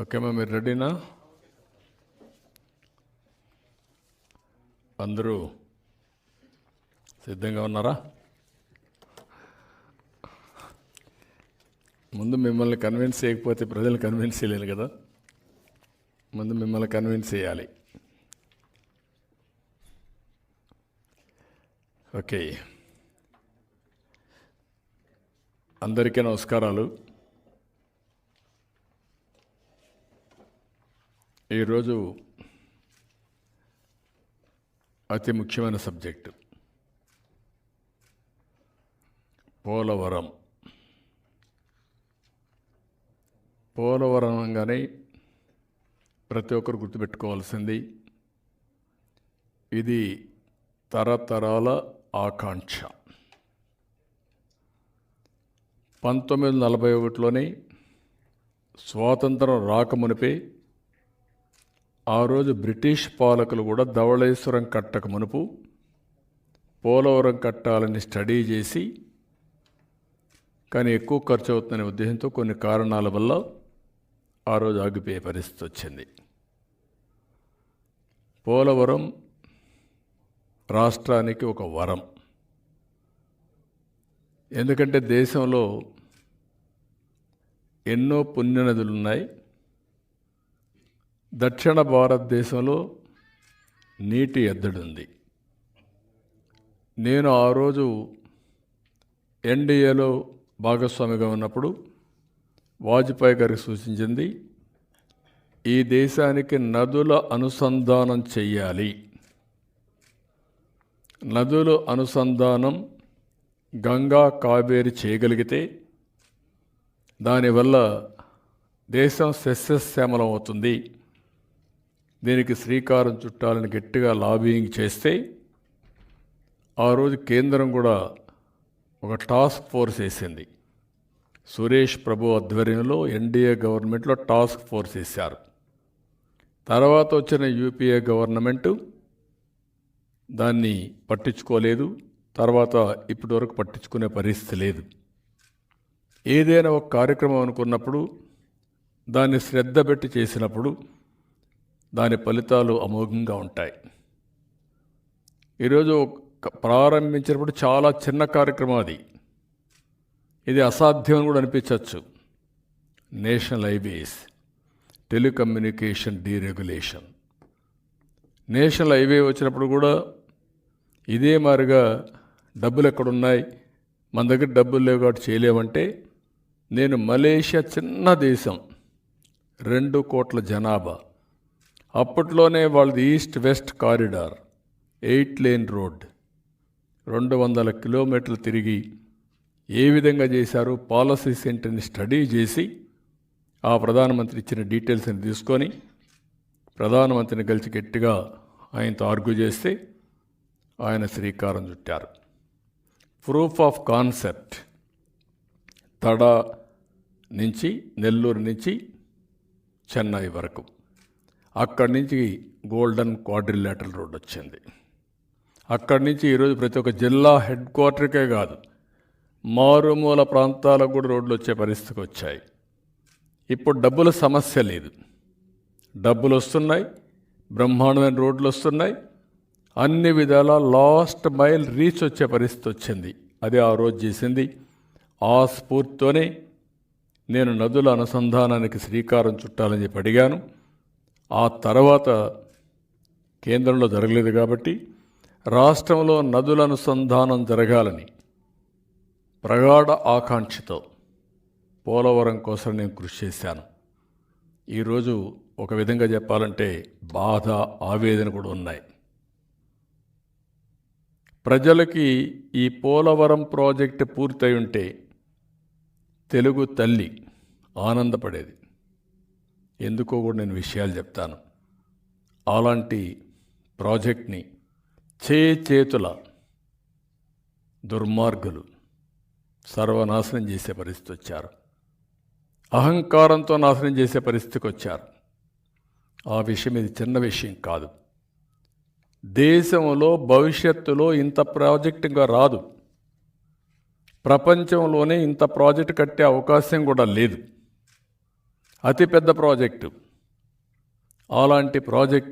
ఓకేమ్మా మీరు రెడీనా? అందరూ సిద్ధంగా ఉన్నారా? ముందు మిమ్మల్ని కన్విన్స్ చేయకపోతే ప్రజలు కన్విన్స్ చేయలేరు కదా. ముందు మిమ్మల్ని కన్విన్స్ చేయాలి. ఓకే. అందరికీ నమస్కారాలు. ఈరోజు అతి ముఖ్యమైన సబ్జెక్టు. పోలవరం. పోలవరం అనగానే ప్రతి ఒక్కరు గుర్తుపెట్టుకోవాల్సింది ఇది తరతరాల ఆకాంక్ష. పంతొమ్మిది వందల నలభై ఒకటిలోనే స్వాతంత్రం రాకమునిపే ఆ రోజు బ్రిటిష్ పాలకులు కూడా ధవళేశ్వరం కట్టక మునుపు పోలవరం కట్టాలని స్టడీ చేసి కానీ ఎక్కువ ఖర్చు అవుతుందనే ఉద్దేశంతో కొన్ని కారణాల వల్ల ఆ రోజు ఆగిపోయే పరిస్థితి వచ్చింది. పోలవరం రాష్ట్రానికి ఒక వరం. ఎందుకంటే దేశంలో ఎన్నో పుణ్యనదులు ఉన్నాయి దక్షిణ భారతదేశంలో నీటి ఎద్దడుంది. నేను ఆ రోజు ఎన్డీఏలో భాగస్వామిగా ఉన్నప్పుడు వాజ్పేయి గారికి సూచించింది ఈ దేశానికి నదుల అనుసంధానం చెయ్యాలి. నదుల అనుసంధానం గంగా కావేరి చేయగలిగితే దానివల్ల దేశం సస్యశ్యామలం అవుతుంది. దీనికి శ్రీకారం చుట్టాలని గట్టిగా లాబింగ్ చేస్తే ఆ రోజు కేంద్రం కూడా ఒక టాస్క్ ఫోర్స్ వేసింది. సురేష్ ప్రభు ఆధ్వర్యంలో ఎన్డీఏ గవర్నమెంట్లో టాస్క్ ఫోర్స్ వేశారు. తర్వాత వచ్చిన యూపీఏ గవర్నమెంటు దాన్ని పట్టించుకోలేదు. తర్వాత ఇప్పటి వరకు పట్టించుకునే పరిస్థితి లేదు. ఏదైనా ఒక కార్యక్రమం అనుకున్నప్పుడు దాన్ని శ్రద్ధ పెట్టి చేసినప్పుడు దాని ఫలితాలు అమోఘంగా ఉంటాయి. ఈరోజు ప్రారంభించినప్పుడు చాలా చిన్న కార్యక్రమం అది. ఇది అసాధ్యం అని కూడా అనిపించవచ్చు. National highways telecommunication deregulation. National highway వచ్చినప్పుడు కూడా ఇదే మారిగా డబ్బులు ఎక్కడున్నాయి మన దగ్గర డబ్బులు లేవు కాబట్టి చేయలేమంటే నేను మలేషియా చిన్న దేశం రెండు కోట్ల జనాభా. అప్పట్లోనే వాళ్ళది east west corridor eight lane road. రెండు వందల కిలోమీటర్లు తిరిగి ఏ విధంగా చేశారు పాలసీ సెంటర్ని స్టడీ చేసి ఆ ప్రధానమంత్రి ఇచ్చిన డీటెయిల్స్ని తీసుకొని ప్రధానమంత్రిని కలిసి గట్టిగా ఆయనతో ఆర్గ్యూ చేస్తే ఆయన శ్రీకారం చుట్టారు. Proof of concept. తడ నుంచి నెల్లూరు నుంచి చెన్నై వరకు. అక్కడి నుంచి గోల్డెన్ క్వాడ్రిలేటరల్ రోడ్ వచ్చింది. అక్కడి నుంచి ఈరోజు ప్రతి ఒక్క జిల్లా హెడ్ క్వార్టర్కే కాదు మారుమూల ప్రాంతాలకు కూడా రోడ్లు వచ్చే పరిస్థితికి వచ్చాయి. ఇప్పుడు డబ్బుల సమస్య లేదు. డబ్బులు వస్తున్నాయి బ్రహ్మాండమైన రోడ్లు వస్తున్నాయి అన్ని విధాల లాస్ట్ మైల్ రీచ్ వచ్చే పరిస్థితి వచ్చింది. అది ఆ రోజు చేసింది. ఆ స్ఫూర్తితోనే నేను నదుల అనుసంధానానికి శ్రీకారం చుట్టాలని చెప్పి అడిగాను. ఆ తర్వాత కేంద్రంలో జరగలేదు కాబట్టి రాష్ట్రంలో నదుల అనుసంధానం జరగాలని ప్రగాఢ ఆకాంక్షతో పోలవరం కోసం నేను కృషి చేశాను. ఈరోజు ఒక విధంగా చెప్పాలంటే బాధ ఆవేదన కూడా ఉన్నాయి. ప్రజలకి ఈ పోలవరం ప్రాజెక్టు పూర్తయి ఉంటే తెలుగు తల్లి ఆనందపడేది. ఎందుకో కూడా నేను విషయాలు చెప్తాను. అలాంటి ప్రాజెక్ట్ని చే చేతుల దుర్మార్గులు సర్వనాశనం చేసే పరిస్థితి వచ్చారు. అహంకారంతో నాశనం చేసే పరిస్థితికి వచ్చారు. ఆ విషయం ఇది చిన్న విషయం కాదు. దేశంలో భవిష్యత్తులో ఇంత ప్రాజెక్ట్ ఇంకా రాదు. ప్రపంచంలోనే ఇంత ప్రాజెక్ట్ కట్టే అవకాశం కూడా లేదు. అతిపెద్ద ప్రాజెక్టు. అలాంటి ప్రాజెక్ట్